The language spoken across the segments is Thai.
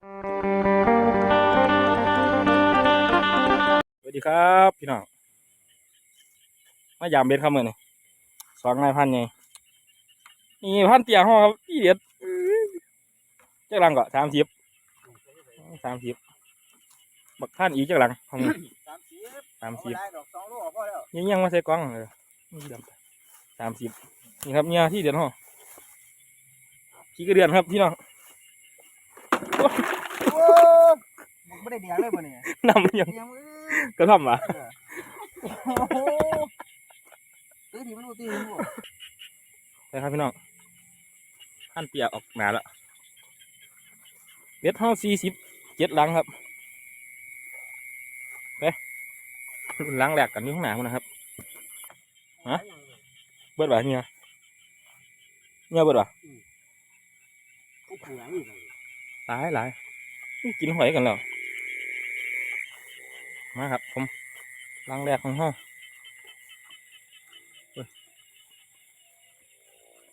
สวัสดีครับพี่น้องมายามเบ็ดครับมือนี่สองนายพันไงนี่พันเตียห้องครับพี่เด็ดอื้อจักหลังก็สามสิบสามสิบบักท่านอีกจักหลังของมึงสามสิบสามสิบได้ดอกสองโลพอแล้วยังยังมาใส่กล้องเลยนี่ดำสามสิบนี่ครับเนี่ยที่เดือนห้องขี้กระเดือนครับพี่น้อง โอ้มึงไม่ได้เดียงเลยป่ะเนี่ยนำยังเดียงมือกระท่อมวะโอ้โหตื้อทีมันรู้ตื้อทีมันรู้ไปครับพี่น้องพันเตียออกหนาแล้วเบ็ดห้าสี่สิบเจ็ดหลังครับรุ่นล้างแหลกกันอยู่ข้างหน้าพุ่นนะครับฮะเบิดว่ะเนี่ยเนี่ยเบิดว่ะกูเผื่อนี่เลย หลายหลายกินหอยกันแล้วมาครับ ผมล้างแหลกของห้อง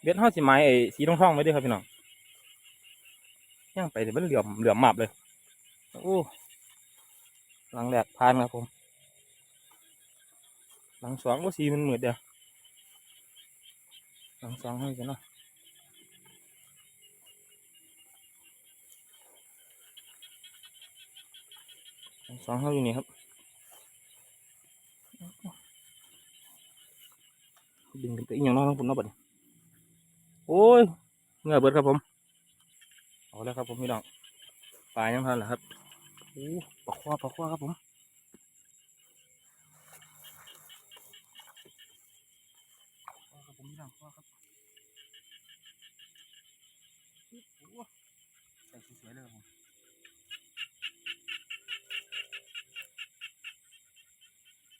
เบ็ดห้าสีไม้ไอ้สีทองทองไว้ด้วยครับพี่น้องย่างไปเดี๋ยวมันเหลื่อมเหลื่อมหมับเลยโอ้ล้างแหลกพานครับผม หลังสองก็สีมันเหมือนเดียวหลังสองให้กันเนาะ สองเขาอยู่นี่ครับ ดึงกันไปอีกอย่างน้อยทั้งปุ่นเนาะบัดนี้โอ้ยเงือเบิดครับผมเอาแล้วครับผมพี่น้องปลายังทันเหรอครับโอ้ปลาคว้าปลาคว้าครับผม พ่อครับผมพี่น้องพ่อครับโอ้โหใส่สวยๆเลยครับผม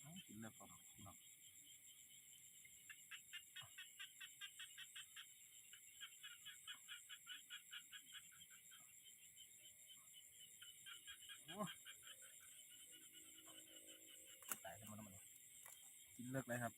เอากินแล้วก่อนพี่น้องโอ้ตายกันหมดแล้วมันกิน เลิกเลยครับ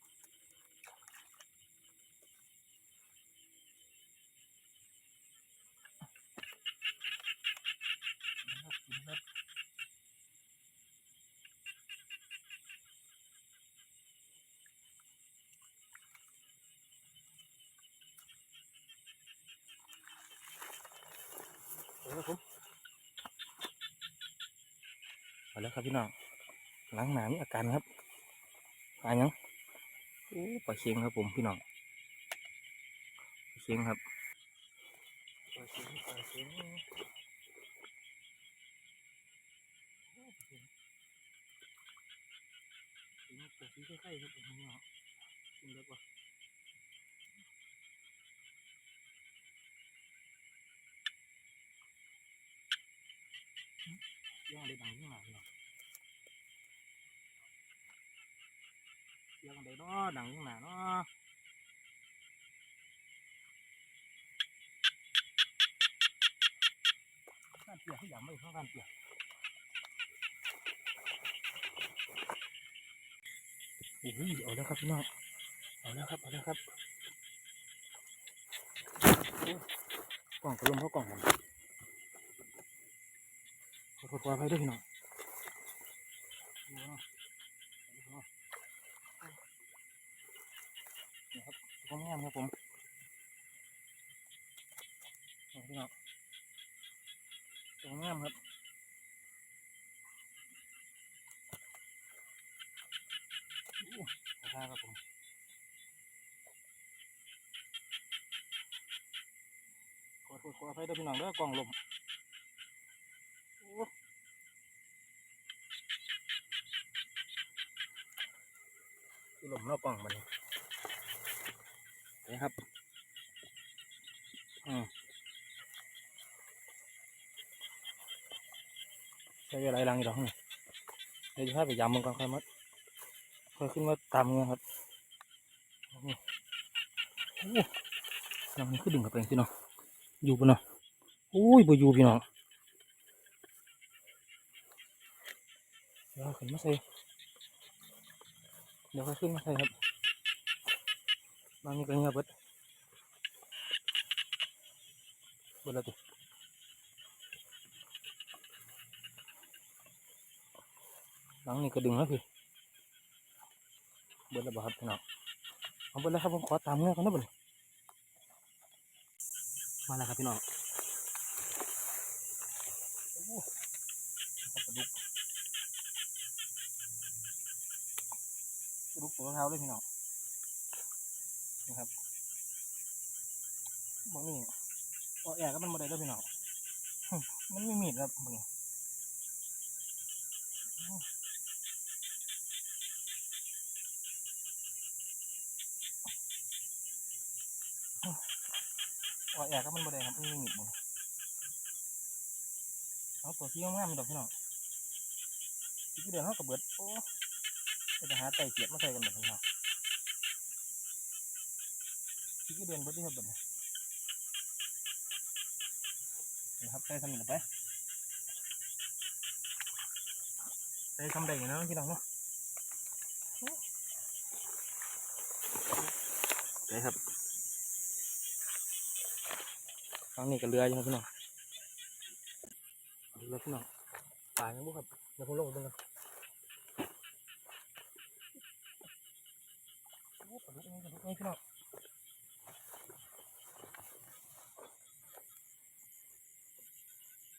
เอาละครับผมเอาแล้วครับพี่น้องล้างหนามีอาการครับปลายัง อ้ปลาเค็งครับผมพี่น้องปลาเค็งครับปลาเค็งปลาเค็งปลาเค็งเป็นปลาสีไข่ๆครับผมพี่น้องกินได้ปะย่างได้ดังขึ้นมาพี่น้อง เนาะดังขึ้นาเนาะข้านเปียกขยำไม่เข้าข้านเปียกโอ้ยเอาแล้วครับพี่น้องเอาแล้วครับเอาแล้วครับกล่องกระลมเข้ากล่องมันขอโทษขออภัยด้วยพี่น้องดูเนาะดูเนาะนี่ครับก็ งามครับผมพี่น้องตัวงามครับอู้าครับผมขอโทษขออภัยด้วยพี่น้องด้อกล่องลมโอ้ลมนอกกล่องมัน นี่ครับอืมใช้เวลาลังอีกดอกหนึ่งเดี๋ยวจะพาไปยำมันก่อนค่อยมัดค่อยขึ้นมาตามเงี้ยครับโอ้โหโอ้ลังนี้คือดึงกับไปพี่น้องอยู่ปะเนาะโอ้ยบ่อยู่พี่น้องเดี๋ยวขึ้นมาใส่เดี๋ยวค่อยขึ้นมาใส่ครับ บางนี้ก็เงือบเบิดเบิดแลยลองนี่ก็ดึงแล้วพี่เบิดล้วบ่ครับพี่น้องเอาเบิดล้วครับผมขอตามเงี้ยกันนะบ่นมาแล้วครับพี่น้องลุกตัวเท้าเลยพี่น้อง นะครับบางนี่เอาแอกก็มันบ่ได้แล้วพี่น้องมันไม่มีดครับบางนี่ว่าแอกก็มันบ่ได้ครับมันมีมีดบ่เอาตัวที่ง่ามๆมันดอกพี่น้องที่เดือนเขากับเบิดโอ้ไปหาไต่เกียบมาใส่กันแบบนี้เนาะ ที่เดือนบดที่ครับบดนะครับใส่ทำนี่ไปใส่ทำได้อยู่นะพี่น้องเนาะไปครับครั้งนี้ก็เรืออยู่ครับพี่น้องเรือพี่น้องป่ายังบุครับเดี๋ยวผมลงไปเบิ่งกันโอ้ปลาดุกนี่ปลาดุกนี่พี่น้อง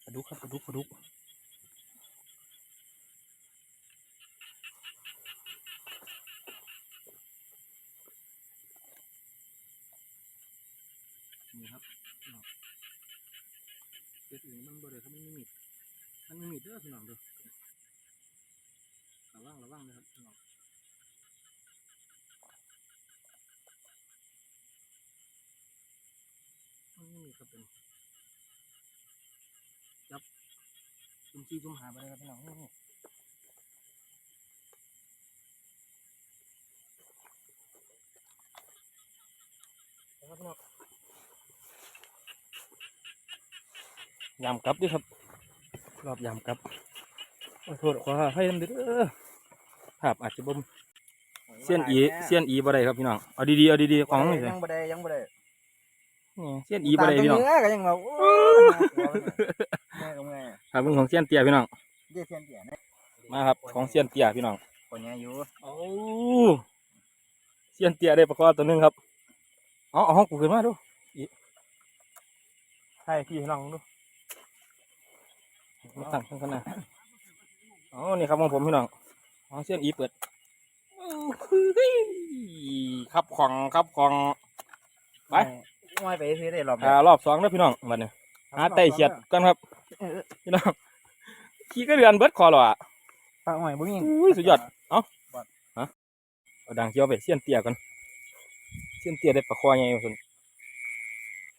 ปลาดุกครับปลาดุกปลาดุก นี่ครับเด็ดอื่นมันบ่ได้ครับมันมีมีดมันมีมีดเด้อพี่น้องเด้อระวังระวังนะครับพี่น้องมันมีมีดครับเป็นจับจุ่มชี้จุ่มหาไปเลยครับพี่น้องนี่นะครับพี่น้อง ยำกลับด้วยครับ รอบยำกลับขอโทษขอให้ทำเด้อภาพอาจจะบ่มเสี้ยนอีเสี้ยนอีบ่ได้ครับพี่น้องเอาดีๆเอาดีๆของนี่สิยังบ่ได้ยังบ่ได้นี่เสี้ยนอีบ่ได้พี่น้องตามตัวเนื้อก็ยังว่าโอ้แม่ก็แม่ครับเบิ่งของเสี้ยนเตี้ยพี่น้องเดี๋ยวเทียนเตี้ยนะมาครับของเสี้ยนเตี้ยพี่น้องคนนี้อยู่โอ้เสี้ยนเตี้ยได้ปลาคอตัวหนึงครับเอาเอาห้องกูขึ้นมาดูอีใช่พี่น้องดู มาตั้งข้างกันนะอ๋อนี่ครับของผมพี่น้องอ๋อเสี้ยนอีเปิดโอ้โหครับของครับของไปง่อยไปซื้อได้รอบอ่ารอบสองแล้วพี่น้องวันนี้หาไต่เขียดกันครับพี่น้องขี่ก็เดือนเบิดคอหรออะปลาหอยบ่มีอุ้ยสุดยอดเอ้าฮะเอาดังเขียวไปเสี้ยนเตี้ยกันเสี้ยนเตี้ยได้ปลาคอใหญ่มาสุด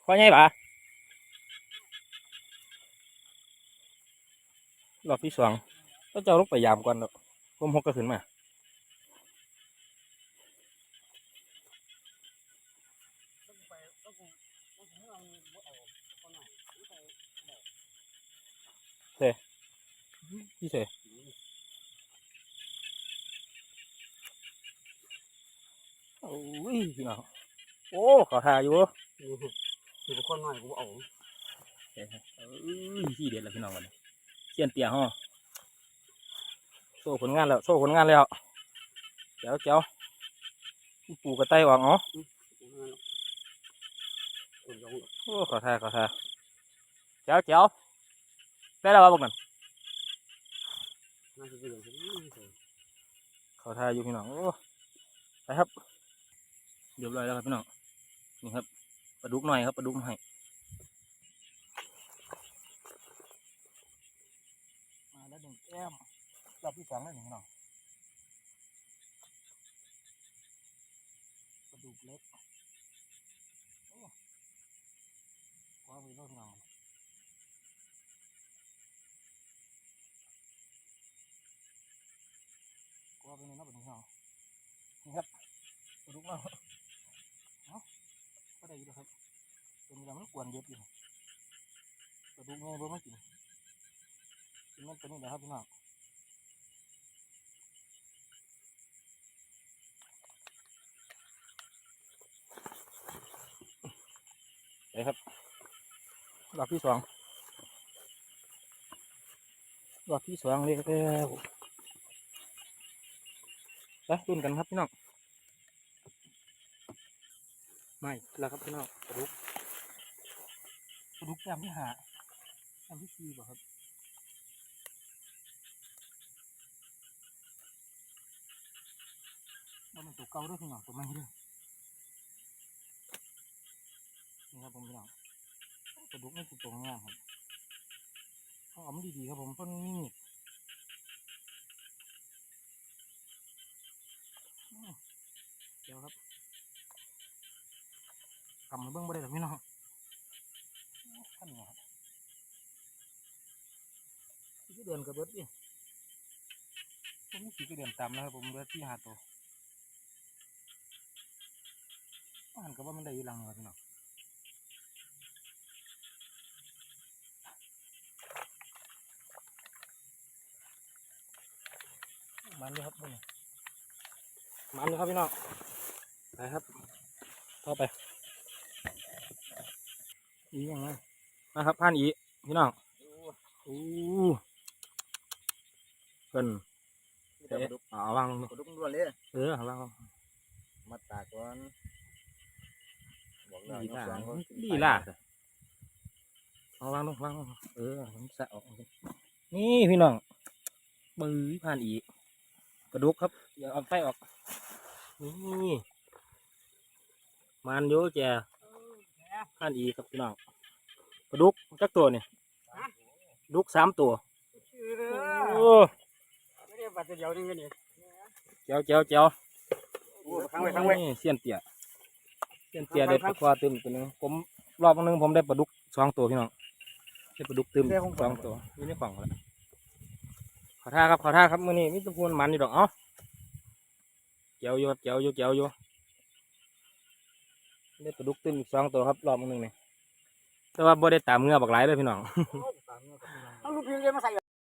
คอใหญ่ปะ รอบที่สองก็จะเอาลงไปยามก่อนแล้วผมหกก็ขึ้นมาพี่เสยโอ้ยพี่น้องโอ้ขอทาอยู่อยู่กับคนหน่อยกูเอาเอ้ยที่เด็ดแล้วพี่น้องกันเียนเตี้ยห่อโซ่ผลงานแล้วโซ่ผลงานแล้วเจ้าเจ้าปูกระไตออกเนาะโอ้ขอทาขอทาเจ้าเจ้าได้แล้ววะบอกกันขอทาอยู่พี่น้องโอ้ไปครับเรียบร้อยแล้วครับพี่น้องนี่ครับปลาดุกหน่อยครับปลาดุกหน่อย มาแล้วหนึ่ งแก้มรอบที่สองแล้วหนึ่งน้องกระดูกเล็กโอ้ว้าวไปรอบน้องกว้าวไปในรอบหนึ่งน้องนี่ครับกระดูกเราเอ้าก็ได้อยู่แล้วครับเป็นเวลามันกวนเยอะอยู่กระดูกไงบ่มากิน กินมันตัวนี้แหละครับพี่น้องไปครับรอบที่สองรอบที่สองเลยแล้วไปรุ่นกันครับพี่น้องไม่แล้วครับพี่น้องปลาดุกปลาดุกแต้มที่หาแต้มที่สี่บ่ครับ ว่ามันตัวเก่าด้วยพี่น้องตัวใหม่ด้วยนี่ครับผมพี่น้องปลาดุกนี่คือตัวงามครับเอาเอมันดีๆครับผมเพราะมันมีมีดเดี๋ยวครับกำมาเบิ้งบ่ได้หรอพี่น้องขั้นหัวครับขี่เดินกับเบิดดิผมขี่ก็เดินตามนะครับผมเบิดที่หาตัว ว่าหันกับว่ามันได้อยู่หลังเหรอพี่น้องมันเลยครับนี่มันเลยครับพี่น้องไปครับเข้าไปอีอย่างไรมาครับผ่านอีพี่น้องอู้เพิ่นมีแต่ปลาดุกเอาวางลงดูปลาดุกล้วนเลยเออเอาวางลงมาตากก่อนบอกแล้วดียกล่าสองก็ดีล่าเอาวางลงวางลงเออผมสะออก นี่พี่น้องมือผ่านอีกระดูกครับอย่าเอาไฟออก นี่มันโยแจผ่านอีครับพี่น้องกระดูกจักตัวนี่ดุกสามตัวโอ้ไม่ได้บัตรเดียวนี่นี่เจ้าเจ้าเจ้าข้างไว้ข้างไว้นี่เสียนเตี่ย เสียนเตี่ยได้ปลาควาตึมตัวหนึงผมรอบนึงผมได้ปลาดุกสองตัวพี่น้องได้ปลาดุกตึมสองตัวอยู่ในฝั่งแล้วขอท่าครับขอท่าครับมื้อนี้มิตรพูนมันนี่ดอกเอ้าเจ้าอยู่ครับเจ้าอยู่เจ้าอยู่ได้ปลาดุกตึมอีกสองตัวครับรอบนึงนี่แต่ว่าบ่ได้ตามเงือบักหลายเลยพี่น้องเอาลูกพี่เลี้ยงมาใส่